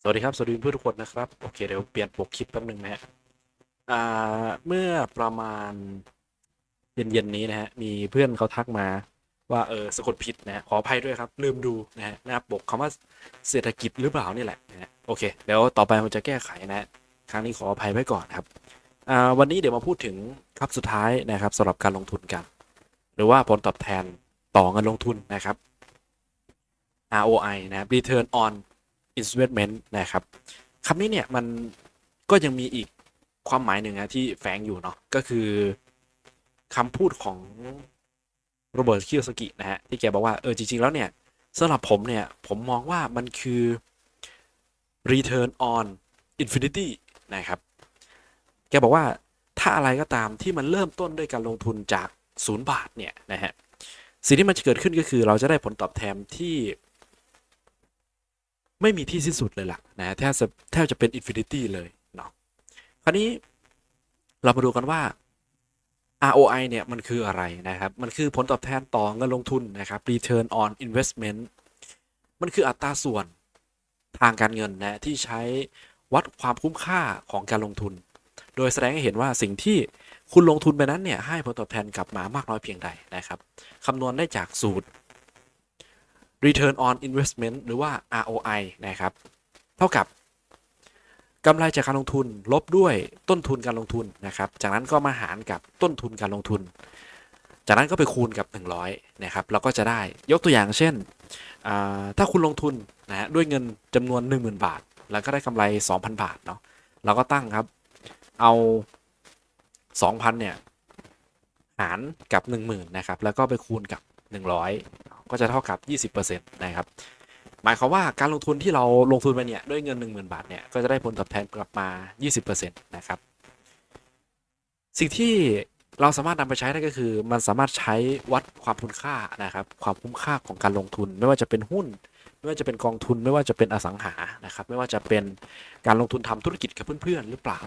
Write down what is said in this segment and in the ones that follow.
สวัสดีครับ สวัสดีเพื่อนทุกคนนะครับ โอเค เดี๋ยวเปลี่ยนปกคลิปแป๊บหนึงนะฮะอ่าเมื่อประมาณเย็นๆนี้นะฮะ มีเพื่อนเขาทักมาว่าเออสะกดผิดนะขออภัยด้วยครับ ลืมดูนะฮะหน้าปกคำว่าเศรษฐกิจหรือเปล่านี่แหละนะฮะโอเคเดี๋ยวต่อไปผมจะแก้ไขนะฮะครั้งนี้ขออภัยไว้ก่อนครับอ่าวันนี้เดี๋ยวมาพูดถึงครับสุดท้ายนะครับสำหรับการลงทุนกัน หรือว่าผลตอบแทนต่อเงินลงทุนนะครับ ROI นะครับ Return on investment นะครับคำนี้เนี่ยมันก็ยังมีอีกความหมายหนึ่งนะที่แฝงอยู่เนาะก็คือคำพูดของโรเบิร์ตคิโยสกินะฮะที่แกบอกว่าเออจริง ๆ แล้วเนี่ยสำหรับผมเนี่ยผมมองว่ามันคือ return on infinity นะครับ แกบอกว่าถ้าอะไรก็ตามที่มันเริ่มต้นด้วยการลงทุนจากศูนย์บาทเนี่ยนะฮะสิ่งที่มันจะเกิดขึ้นก็คือเราจะได้ผลตอบแทนที่ ไม่มีที่สิ้นสุดเลยล่ะนะแทบจะแทบจะเป็นอินฟินิตี้เลยเนาะคราวนี้เรามาดูกันว่า ROI เนี่ยมันคืออะไรนะครับ มันคือผลตอบแทนต่อเงินลงทุนนะครับ Return on Investment มันคืออัตราส่วนทางการเงินนะที่ใช้วัดความคุ้มค่าของการลงทุน โดยแสดงให้เห็นว่าสิ่งที่คุณลงทุนไปนั้นเนี่ยให้ผลตอบแทนกลับมามากน้อยเพียงใดนะครับคำนวณได้จากสูตร Return on Investment หรือว่า ROI นะครับ เท่ากับกำไรจากการลงทุนลบด้วยต้นทุนการลงทุนนะครับ จากนั้นก็มาหารกับต้นทุนการลงทุน จากนั้นก็ไปคูณกับ 100 นะครับ เราก็จะได้ยกตัวอย่างเช่น ถ้าคุณลงทุนนะฮะด้วยเงินจำนวน 10,000 บาท แล้วก็ได้กำไร 2,000 บาทเนาะ เราก็ตั้งครับ เอา 2,000 เนี่ย หารกับ 10,000 นะครับ แล้วก็ไปคูณกับ 100 ก็จะเท่ากับ 20%นะครับ หมายความว่าการลงทุนที่เราลงทุนไปเนี่ยด้วยเงิน 10,000 บาทเนี่ยก็จะได้ผลตอบแทนกลับมา 20%นะครับ สิ่งที่เราสามารถนำไปใช้ได้ก็คือ มันสามารถใช้วัดความคุณค่านะครับ ความคุ้มค่าของการลงทุน ไม่ว่าจะเป็นหุ้น ไม่ว่าจะเป็นกองทุน ไม่ว่าจะเป็นอสังหานะครับ ไม่ว่าจะเป็นการลงทุนทำธุรกิจกับเพื่อนๆหรือเปล่า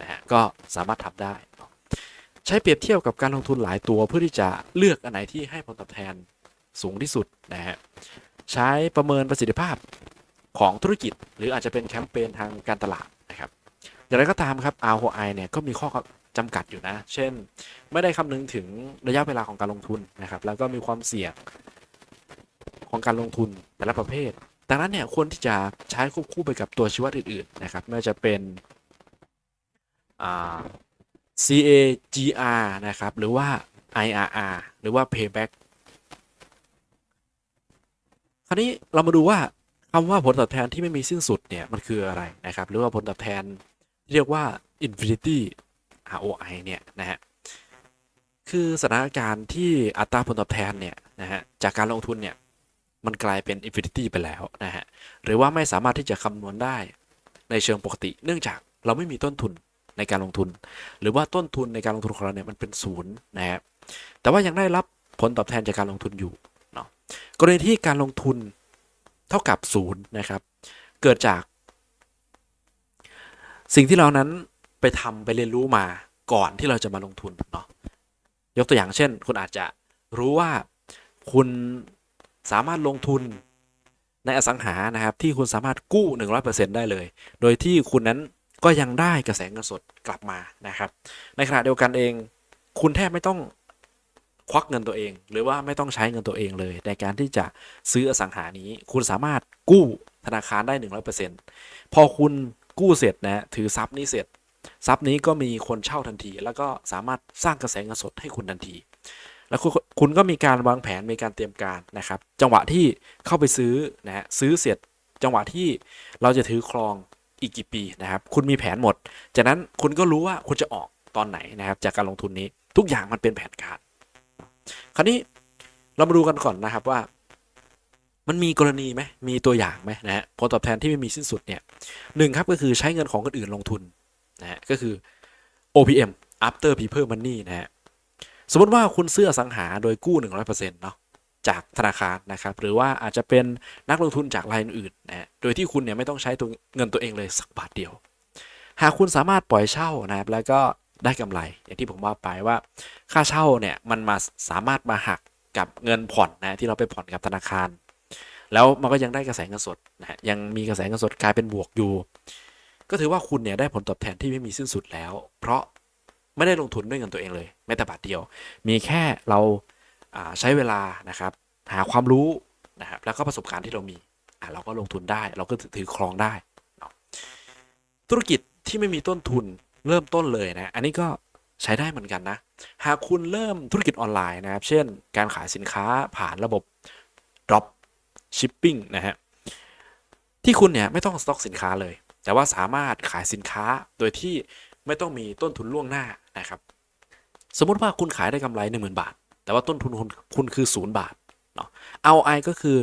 นะฮะก็สามารถทำได้ ใช้เปรียบเทียบกับการลงทุนหลายตัวเพื่อที่จะเลือกอันไหนที่ให้ผลตอบแทน สูงที่สุดนะฮะใช้ประเมินประสิทธิภาพของธุรกิจ หรืออาจจะเป็นแคมเปญทางการตลาดนะครับอย่างไรก็ตามครับ ROI เนี่ยก็มีข้อจำกัดอยู่นะ เช่น ไม่ได้คำนึงถึงระยะเวลาของการลงทุนนะครับ แล้วก็มีความเสี่ยงของการลงทุนแต่ละประเภท ดังนั้นเนี่ยควรที่จะใช้ควบคู่ไปกับตัวชี้วัดอื่นๆนะครับ ไม่ว่าจะเป็นอ่า CAGR นะครับ หรือว่า IRR หรือว่า Payback คราวนี้เรามาดูว่าคำว่าผลตอบแทนที่ไม่มีสิ้นสุดเนี่ยมันคืออะไรนะครับ หรือว่าผลตอบแทนเรียกว่า infinity ROI เนี่ยนะฮะคือสถานการณ์ที่อัตราผลตอบแทนเนี่ยนะฮะจากการลงทุนเนี่ยมันกลายเป็น infinity ไปแล้วนะฮะหรือว่าไม่สามารถที่จะคำนวณได้ในเชิงปกติ เนื่องจากเราไม่มีต้นทุนในการลงทุน หรือว่าต้นทุนในการลงทุนของเราเนี่ยมันเป็นศูนย์นะฮะแต่ว่ายังได้รับผลตอบแทนจากการลงทุนอยู่ กรณีที่การลงทุนเท่ากับศูนย์นะครับ เกิดจาก สิ่งที่เรานั้นไปทำไปเรียนรู้มาก่อนที่เราจะมาลงทุนเนาะยกตัวอย่างเช่น คุณอาจจะรู้ว่าคุณสามารถลงทุนในอสังหานะครับ ที่คุณสามารถกู้ 100%ได้เลย โดยที่คุณนั้นก็ยังได้กระแสเงินสดกลับมานะครับ ในขณะเดียวกันเอง คุณแทบไม่ต้อง ควักเงินตัวเอง หรือว่าไม่ต้องใช้เงินตัวเองเลย ในการที่จะซื้ออสังหานี้ คุณสามารถกู้ธนาคารได้ 100%พอคุณกู้เสร็จนะถือทรัพย์นี้เสร็จทรัพย์นี้ก็มีคนเช่าทันที แล้วก็สามารถสร้างกระแสเงินสดให้คุณทันที แล้วคุณคุณก็มีการวางแผนมีการเตรียมการนะครับ จังหวะที่เข้าไปซื้อนะฮะซื้อเสร็จ จังหวะที่เราจะถือครองอีกกี่ปีนะครับ คุณมีแผนหมด จากนั้นคุณก็รู้ว่าคุณจะออกตอนไหนนะครับ จากการลงทุนนี้ทุกอย่างมันเป็นแผนการ คราวนี้เรามาดูกันก่อนนะครับว่า มันมีกรณีไหมมีตัวอย่างไหมนะฮะผลตอบแทนที่ไม่มีสิ้นสุดเนี่ยหนึ่งครับก็คือใช้เงินของคนอื่นลงทุนนะฮะก็คือ OPM after people money นะฮะสมมติว่าคุณซื้ออสังหาโดยกู้ 100%เนาะจากธนาคารนะครับ หรือว่าอาจจะเป็นนักลงทุนจากรายอื่นนะฮะโดยที่คุณเนี่ยไม่ต้องใช้ตัวเงินตัวเองเลยสักบาทเดียว หากคุณสามารถปล่อยเช่านะครับแล้วก็ ได้กำไร อย่างที่ผมว่าไปว่า ค่าเช่าเนี่ยมันมาสามารถมาหักกับเงินผ่อนนะที่เราไปผ่อนกับธนาคาร แล้วมันก็ยังได้กระแสเงินสดนะยังมีกระแสเงินสดกลายเป็นบวกอยู่ ก็ถือว่าคุณเนี่ยได้ผลตอบแทนที่ไม่มีสิ้นสุดแล้ว เพราะไม่ได้ลงทุนด้วยเงินตัวเองเลยแม้แต่บาทเดียว มีแค่เราาใช้เวลานะครับ หาความรู้นะครับแล้วก็ประสบการณ์ที่เรามีเราก็ลงทุนได้ เราก็ถือครองได้ ธุรกิจที่ไม่มีต้นทุน เริ่มต้นเลยนะ อันนี้ก็ใช้ได้เหมือนกันนะ หากคุณเริ่มธุรกิจออนไลน์นะครับ เช่น การขายสินค้าผ่านระบบ drop shipping นะฮะ ที่คุณเนี่ยไม่ต้องสต็อกสินค้าเลย แต่ว่าสามารถขายสินค้าโดยที่ไม่ต้องมีต้นทุนล่วงหน้านะครับ สมมุติว่าคุณขายได้กำไร 10,000 บาท แต่ว่าต้นทุนคุณคุณคือ 0 บาทเนาะ ROI ก็คือ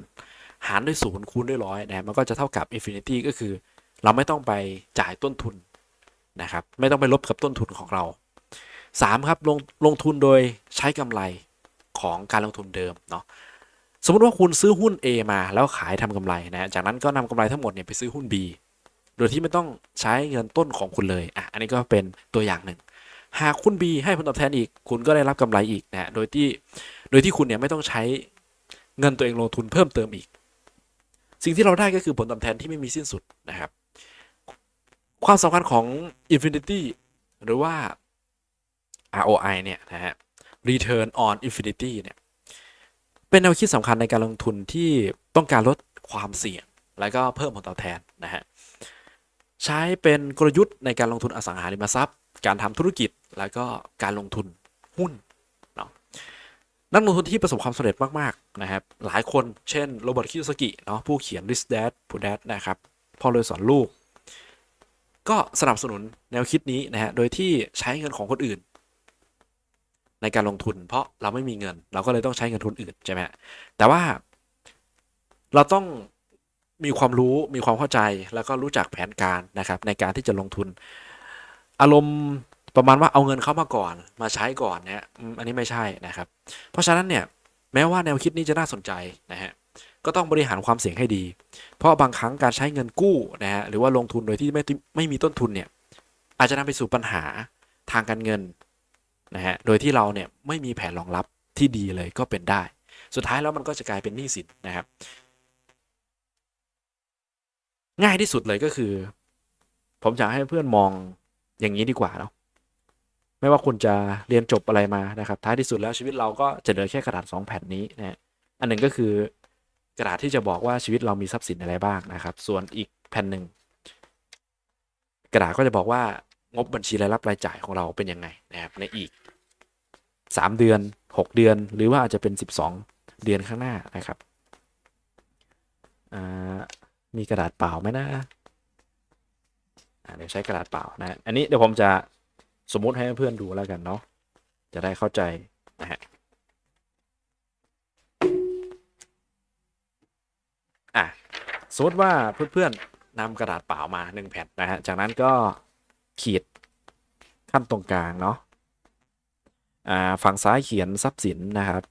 10,000 หารด้วย 0 คูณด้วยร้อยนะ มันก็จะเท่ากับ infinity ก็คือ เราไม่ต้องไปจ่ายต้นทุน นะครับ ไม่ต้องไปลบกับต้นทุนของเรา 3 ครับลงลงทุนโดยใช้กำไรของการลงทุนเดิมเนาะสมมติว่าคุณซื้อหุ้น A มาแล้วขายทำกำไรนะจากนั้นก็นำกำไรทั้งหมดเนี่ยไปซื้อหุ้น B โดยที่ไม่ต้องใช้เงินต้นของคุณเลยอะอันนี้ก็เป็นตัวอย่างหนึ่ง หากคุณ B ให้ผลตอบแทนอีก คุณก็ได้รับกำไรอีกนะโดยที่โดยที่คุณเนี่ยไม่ต้องใช้เงินตัวเองลงทุนเพิ่มเติมอีก สิ่งที่เราได้ก็คือผลตอบแทนที่ไม่มีสิ้นสุดนะครับ ความสำคัญของ Infinity หรือว่า ROI เนี่ยนะฮะ Return on Infinity เนี่ยเป็นแนวคิดสำคัญในการลงทุนที่ต้องการลดความเสี่ยง และก็เพิ่มผลตอบแทนนะฮะใช้เป็นกลยุทธ์ในการลงทุนอสังหาริมทรัพย์ การทำธุรกิจ แล้วก็การลงทุนหุ้นเนาะนักลงทุนที่ประสบความสำเร็จมาก ๆ นะครับ หลายคนเช่นโรเบิร์ตคิโยสกิเนาะผู้เขียน Rich Dad Poor Dad นะครับพ่อเลยสอนลูก ก็สนับสนุนแนวคิดนี้นะฮะ โดยที่ใช้เงินของคนอื่น ในการลงทุน เพราะเราไม่มีเงิน เราก็เลยต้องใช้เงินทุนอื่นใช่ไหมแต่ว่าเราต้องมีความรู้มีความเข้าใจแล้วก็รู้จักแผนการนะครับ ในการที่จะลงทุน อารมณ์ประมาณว่าเอาเงินเข้ามาก่อน มาใช้ก่อนเนี่ยอันนี้ไม่ใช่นะครับ เพราะฉะนั้นเนี่ยแม้ว่าแนวคิดนี้จะน่าสนใจนะฮะ ก็ต้องบริหารความเสี่ยงให้ดี เพราะบางครั้งการใช้เงินกู้นะฮะหรือว่าลงทุนโดยที่ไม่ไม่มีต้นทุนเนี่ยอาจจะนำไปสู่ปัญหาทางการเงินนะฮะโดยที่เราเนี่ยไม่มีแผนรองรับที่ดีเลยก็เป็นได้ สุดท้ายแล้วมันก็จะกลายเป็นหนี้สินนะครับ ง่ายที่สุดเลยก็คือ ผมอยากให้เพื่อนมองอย่างนี้ดีกว่าเนาะไม่ว่าคุณจะเรียนจบอะไรมานะครับ ท้ายที่สุดแล้วชีวิตเราก็จะเหลือแค่กระดาษสองแผ่นนี้นะฮะอันหนึ่งก็คือ กระดาษที่จะบอกว่าชีวิตเรามีทรัพย์สินอะไรบ้างนะครับ ส่วนอีกแผ่นหนึ่งกระดาษก็จะบอกว่างบบัญชีรายรับรายจ่ายของเราเป็นยังไงนะครับในอีก 3 เดือน 6 เดือน หรือว่าอาจจะเป็น 12 เดือนข้างหน้านะครับมีกระดาษเปล่าไหมนะเดี๋ยวใช้กระดาษเปล่านะ อันนี้เดี๋ยวผมจะสมมุติให้เพื่อนดูแล้วกันเนาะจะได้เข้าใจนะฮะ อะ สมมติว่าเพื่อนๆนำกระดาษเปล่ามาหนึ่งแผ่นนะฮะ จากนั้นก็ขีดขั้นตรงกลางเนาะอ่าฝั่งซ้ายเขียนทรัพย์สินนะครับ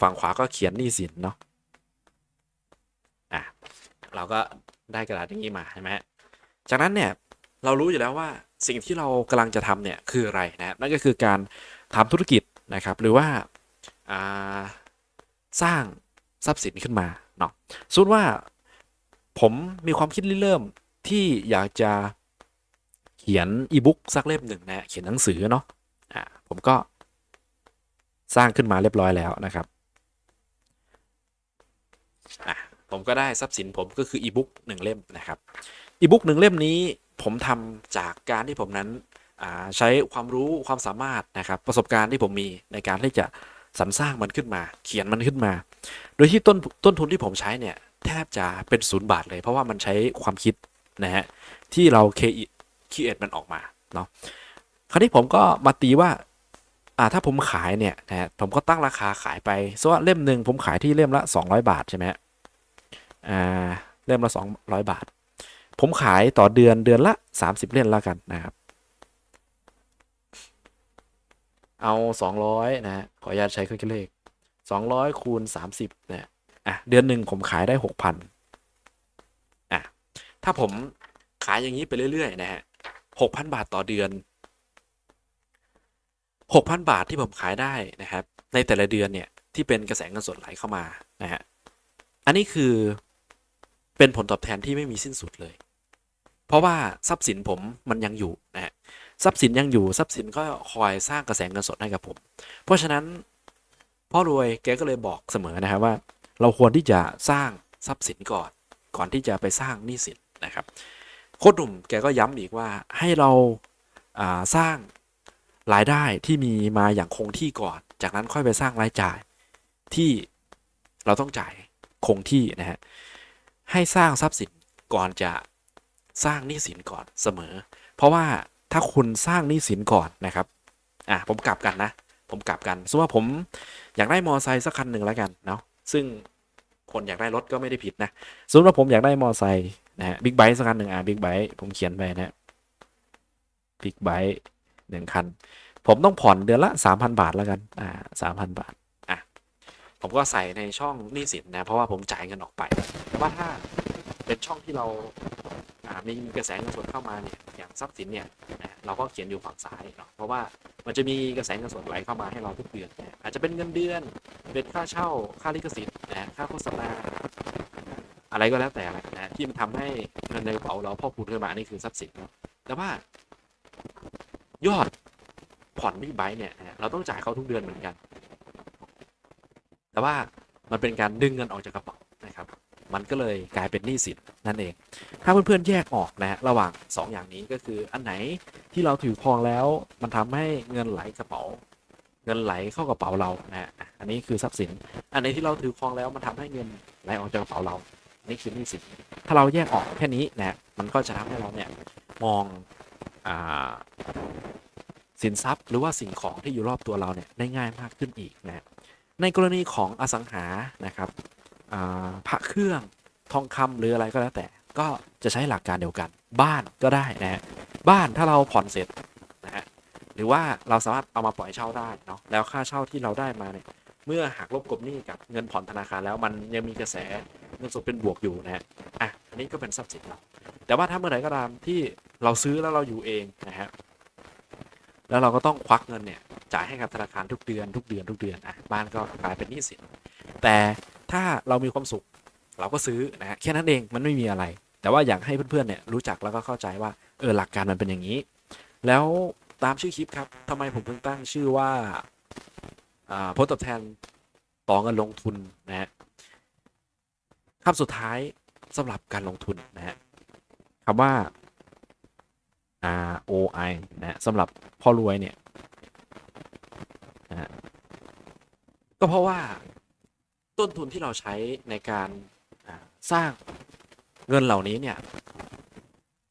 ฝั่งขวาก็เขียนหนี้สินเนาะอะเราก็ได้กระดาษอย่างนี้มาใช่ไหมจากนั้นเนี่ยเรารู้อยู่แล้วว่าสิ่งที่เรากำลังจะทำเนี่ยคืออะไรนะครับนั่นก็คือการทำธุรกิจนะครับ หรือว่าอ่าสร้างทรัพย์สินขึ้นมา เนาะสมมติว่าผมมีความคิดริเริ่มที่อยากจะเขียนอีบุ๊กสักเล่มหนึ่งนะเขียนหนังสือเนาะอ่าผมก็สร้างขึ้นมาเรียบร้อยแล้วนะครับอะผมก็ได้ทรัพย์สินผมก็คืออีบุ๊กหนึ่งเล่มนะครับอีบุ๊กหนึ่งเล่มนี้ผมทำจากการที่ผมนั้นอ่าใช้ความรู้ความสามารถนะครับประสบการณ์ที่ผมมีในการที่จะสรรสร้างมันขึ้นมา เขียนมันขึ้นมา ดยที่ต้นต้นทุนที่ผมใช้เนี่ย แทบจะเป็นศูนย์บาทเลย เพราะว่ามันใช้ความคิดนะฮะที่เราเคคีเอทมันออกมาเนาะคราวนี้ผมก็มาตีว่าอ่าถ้าผมขายเนี่ยนะฮะผมก็ตั้งราคาขายไปสว่าเล่มหนึ่งผมขายที่เล่มละ 200 บาทใช่ไหมอ่าเล่มละ 200 บาท ผมขายต่อเดือนเดือนละ 30 เล่มแล้วกันนะครับ เอา 200 นะฮะขออนุญาตใช้เครื่องคิดเลข 200คูณ30นะอะเดือนหนึ่งผมขายได้ 6,000อะถ้าผมขายอย่างนี้ไปเรื่อยๆนะฮะ6,000 บาทต่อเดือน 6,000 บาทที่ผมขายได้นะครับ ในแต่ละเดือนเนี่ยที่เป็นกระแสเงินสดไหลเข้ามานะฮะอันนี้คือเป็นผลตอบแทนที่ไม่มีสิ้นสุดเลย เพราะว่าทรัพย์สินผมมันยังอยู่นะฮะทรัพย์สินยังอยู่ทรัพย์สินก็คอยสร้างกระแสเงินสดให้กับผม เพราะฉะนั้น พ่อรวยแกก็เลยบอกเสมอนะครับว่า เราควรที่จะสร้างทรัพย์สินก่อน ก่อนที่จะไปสร้างหนี้สินนะครับ โค้ดหนุ่มแกก็ย้ำอีกว่าให้เราาสร้างรายได้ที่มีมาอย่างคงที่ก่อน จากนั้นค่อยไปสร้างรายจ่ายที่เราต้องจ่ายคงที่นะฮะให้สร้างทรัพย์สินก่อนจะสร้างหนี้สินก่อนเสมอ เพราะว่าถ้าคุณสร้างหนี้สินก่อนนะครับอะผมกลับกันนะ ผมกลับกันสมมติว่าผม อยากได้มอไซค์สักคันหนึ่งแล้วกันเนาะซึ่งคนอยากได้รถก็ไม่ได้ผิดนะสมมติว่าผมอยากได้มอไซค์นะฮะบิ๊กไบค์สักคันหนึ่งอะบิ๊กไบค์ผมเขียนไปนะบิ๊กไบค์หนึ่งคัน ผมต้องผ่อนเดือนละ 3,000 บาทแล้วกันอ่าสามพันบาทอะผมก็ใส่ในช่องหนี้สินนะเพราะว่าผมจ่ายเงินออกไป แต่ว่าถ้าเป็นช่องที่เราอ่ามีกระแสเงินสดเข้ามาเนี่ยอย่างทรัพย์สินเนี่ย เราก็เขียนอยู่ฝั่งซ้ายเนาะเพราะว่ามันจะมีกระแสเงินสดไหลเข้ามาให้เราทุกเดือนนะอาจจะเป็นเงินเดือน เป็นค่าเช่า ค่าลิขสิทธิ์นะค่าโฆษณาอะไรก็แล้วแต่แหละนะที่มันทำให้เงินในกระเป๋าเราพอกพูนขึ้นมานี่คือทรัพย์สินเนาะแต่ว่ายอดผ่อนบิ๊กไบค์เนี่ยนะเราต้องจ่ายเขาทุกเดือนเหมือนกัน แต่ว่ามันเป็นการดึงเงินออกจากกระเป๋า มันก็เลยกลายเป็นหนี้สินนั่นเอง ถ้าเพื่อนๆแยกออกนะฮะระหว่าง 2 อย่างนี้ก็คืออันไหนที่เราถือครองแล้วมันทำให้เงินไหลกระเป๋า เงินไหลเข้ากระเป๋าเรานะฮะอันนี้คือทรัพย์สิน อันไหนที่เราถือครองแล้วมันทำให้เงินไหลออกจากกระเป๋าเรานี่คือหนี้สินถ้าเราแยกออกแค่นี้นะฮะมันก็จะทำให้เราเนี่ยมองอ่าสินทรัพย์หรือว่าสิ่งของที่อยู่รอบตัวเราเนี่ยได้ง่ายมากขึ้นอีกนะฮะในกรณีของอสังหานะครับ พระเครื่องทองคำหรืออะไรก็แล้วแต่ ก็จะใช้หลักการเดียวกัน บ้านก็ได้นะฮะบ้านถ้าเราผ่อนเสร็จนะฮะหรือว่าเราสามารถเอามาปล่อยเช่าได้เนาะแล้วค่าเช่าที่เราได้มาเนี่ยเมื่อหักลบกบหนี้กับเงินผ่อนธนาคารแล้วมันยังมีกระแสเงินสดเป็นบวกอยู่นะฮะอะอันนี้ก็เป็นทรัพย์สินเราแต่ว่าถ้าเมื่อไหร่ก็ตามที่เราซื้อแล้วเราอยู่เองนะฮะแล้วเราก็ต้องควักเงินเนี่ยจ่ายให้กับธนาคารทุกเดือนทุกเดือนทุกเดือนอะบ้านก็กลายเป็นหนี้สินแต่ ถ้าเรามีความสุข เราก็ซื้อนะฮะแค่นั้นเองมันไม่มีอะไร แต่ว่าอยากให้เพื่อนๆเนี่ยรู้จักแล้วก็เข้าใจว่าเออหลักการมันเป็นอย่างนี้ แล้วตามชื่อคลิปครับทำไมผมถึงตั้งชื่อว่าอ่าผลตอบแทนต่อเงินลงทุนนะฮะคำสุดท้ายสำหรับการลงทุนนะฮะคำว่า ROI นะสำหรับพ่อรวยเนี่ยนะฮะก็เพราะว่า ต้นทุนที่เราใช้ในการสร้างเงินเหล่านี้เนี่ย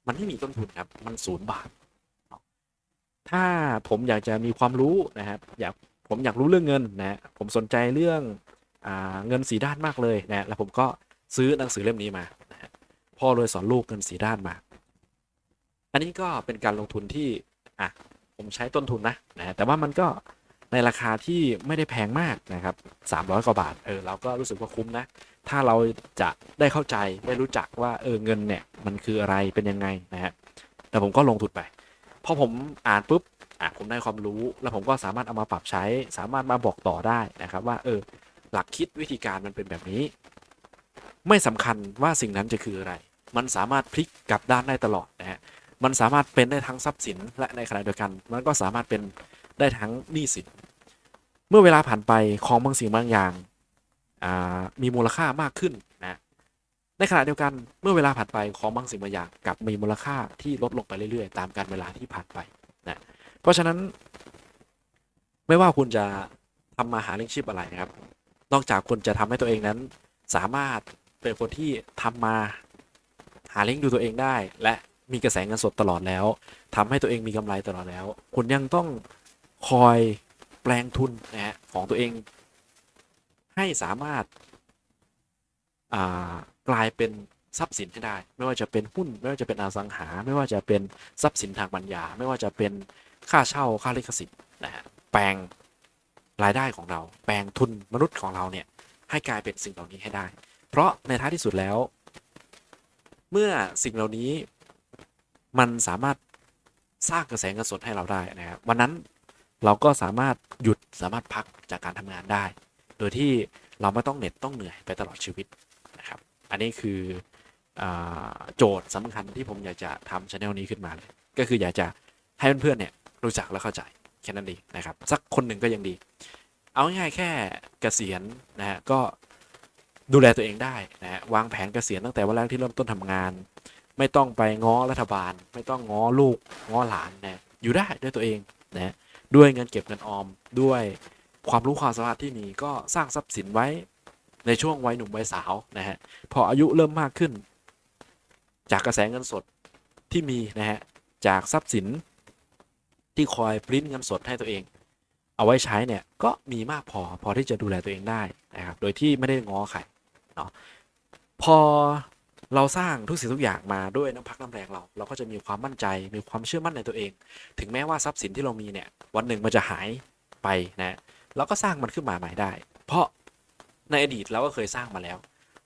มันไม่มีต้นทุนครับ มันศูนย์บาท ถ้าผมอยากจะมีความรู้นะครับ อยากผมอยากรู้เรื่องเงินนะฮะผมสนใจเรื่องอเงินสีด้านมากเลยนะฮะแล้วผมก็ซื้อหนังสือเล่มนี้มานะพ่อรวยสอนลูกเงินสีด้านมา อันนี้ก็เป็นการลงทุนที่อะผมใช้ต้นทุนนะนะแต่ว่ามันก็ ในราคาที่ไม่ได้แพงมากนะครับ 300 กว่าบาท เออเราก็รู้สึกว่าคุ้มนะ ถ้าเราจะได้เข้าใจได้รู้จักว่าเออเงินเนี่ยมันคืออะไรเป็นยังไงนะฮะแต่ผมก็ลงทุนไป พอผมอ่านปุ๊บอะผมได้ความรู้แล้วผมก็สามารถเอามาปรับใช้ สามารถมาบอกต่อได้นะครับ ว่าเออหลักคิดวิธีการมันเป็นแบบนี้ ไม่สำคัญว่าสิ่งนั้นจะคืออะไร มันสามารถพลิกกลับด้านได้ตลอดนะฮะมันสามารถเป็นได้ทั้งทรัพย์สินและในขณะเดียวกัน มันก็สามารถเป็น ได้ทั้งหนี้สินเมื่อเวลาผ่านไปของบางสิ่งบางอย่างามีมูลค่ามากขึ้นนะในขณะเดียวกันเมื่อเวลาผ่านไปของบางสิ่งบางอย่างกลับมีมูลค่าที่ลดลงไปเรื่อย ๆ ตามการเวลาที่ผ่านไปนะเพราะฉะนั้น ไม่ว่าคุณจะทำมาหาเลี้ยงชีพอะไรนะครับ นอกจากคุณจะทำให้ตัวเองนั้น สามารถเป็นคนที่ทำมาหาเลี้ยงดูตัวเองได้ และมีกระแสเงินสดตลอดแล้วทำให้ตัวเองมีกำไรตลอดแล้ว คุณยังต้อง คอยแปลงทุนนะฮะของตัวเองให้สามารถากลายเป็นทรัพย์สินให้ได้ ไม่ว่าจะเป็นหุ้น ไม่ว่าจะเป็นอสังหา ไม่ว่าจะเป็นทรัพย์สินทางปัญญา ไม่ว่าจะเป็นค่าเช่าค่าลิขสิทธิ์นะฮะแปลงรายได้ของเรา แปลงทุนมนุษย์ของเราเนี่ยให้กลายเป็นสิ่งเหล่านี้ให้ได้ เพราะในท้ายที่สุดแล้ว เมื่อสิ่งเหล่านี้มันสามารถสร้างกระแสเงินสดให้เราได้นะครับวันนั้น เราก็สามารถหยุดสามารถพักจากการทำงานได้ โดยที่เราไม่ต้องเหน็ดต้องเหนื่อยไปตลอดชีวิตนะครับ อันนี้คืออโจทย์สำคัญที่ผมอยากจะทำช anel นี้ขึ้นมาเลย ก็คืออยากจะให้เพื่อนๆเนี่ยรู้จักและเข้าใจแค่นั้นเองนะครับ สักคนหนึ่งก็ยังดี เอาง่ายๆแค่เกษียณนะฮะก็ดูแลตัวเองได้นะฮะวางแผนเกษียณตั้งแต่วันแรกที่เริ่มต้นทำงาน ไม่ต้องไปง้อรัฐบาล ไม่ต้องง้อลูกง้อหลานนะอยู่ได้ด้วยตัวเองนะ ด้วยเงินเก็บเงินออมด้วยความรู้ความสามารถที่มีก็สร้างทรัพย์สินไว้ในช่วงวัยหนุ่มวัยสาวนะฮะพออายุเริ่มมากขึ้น จากกระแสเงินสดที่มีนะฮะจากทรัพย์สินที่คอยปริ้นเงินสดให้ตัวเอง เอาไว้ใช้เนี่ยก็มีมากพอพอที่จะดูแลตัวเองได้นะครับโดยที่ไม่ได้ง้อใครเนาะพอ เราสร้างทุกสิ่งทุกอย่างมาด้วยน้ำพักน้ำแรงเรา เราก็จะมีความมั่นใจมีความเชื่อมั่นในตัวเอง ถึงแม้ว่าทรัพย์สินที่เรามีเนี่ยวันหนึ่งมันจะหายไปนะเราก็สร้างมันขึ้นมาใหม่ได้ เพราะในอดีตเราก็เคยสร้างมาแล้ว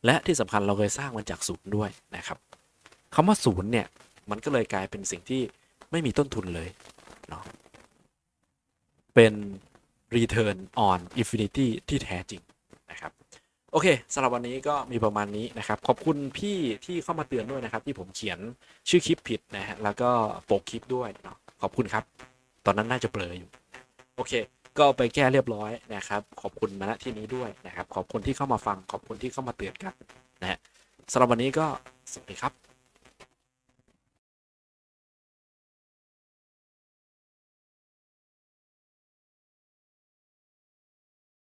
และที่สำคัญเราเคยสร้างมันจากศูนย์ด้วยนะครับคำว่าศูนย์เนี่ยมันก็เลยกลายเป็นสิ่งที่ไม่มีต้นทุนเลยเนาะเป็น Return on Infinity ที่แท้จริง โอเคสำหรับวันนี้ก็มีประมาณนี้นะครับ ขอบคุณพี่ที่เข้ามาเตือนด้วยนะครับ ที่ผมเขียนชื่อคลิปผิดนะฮะแล้วก็ปกคลิปด้วยเนาะขอบคุณครับ ตอนนั้นน่าจะเบลออยู่ โอเค ก็ไปแก้เรียบร้อยนะครับ ขอบคุณมาณที่นี้ด้วยนะครับ ขอบคุณที่เข้ามาฟัง ขอบคุณที่เข้ามาเตือนกันนะฮะสำหรับวันนี้ก็สวัสดีครับ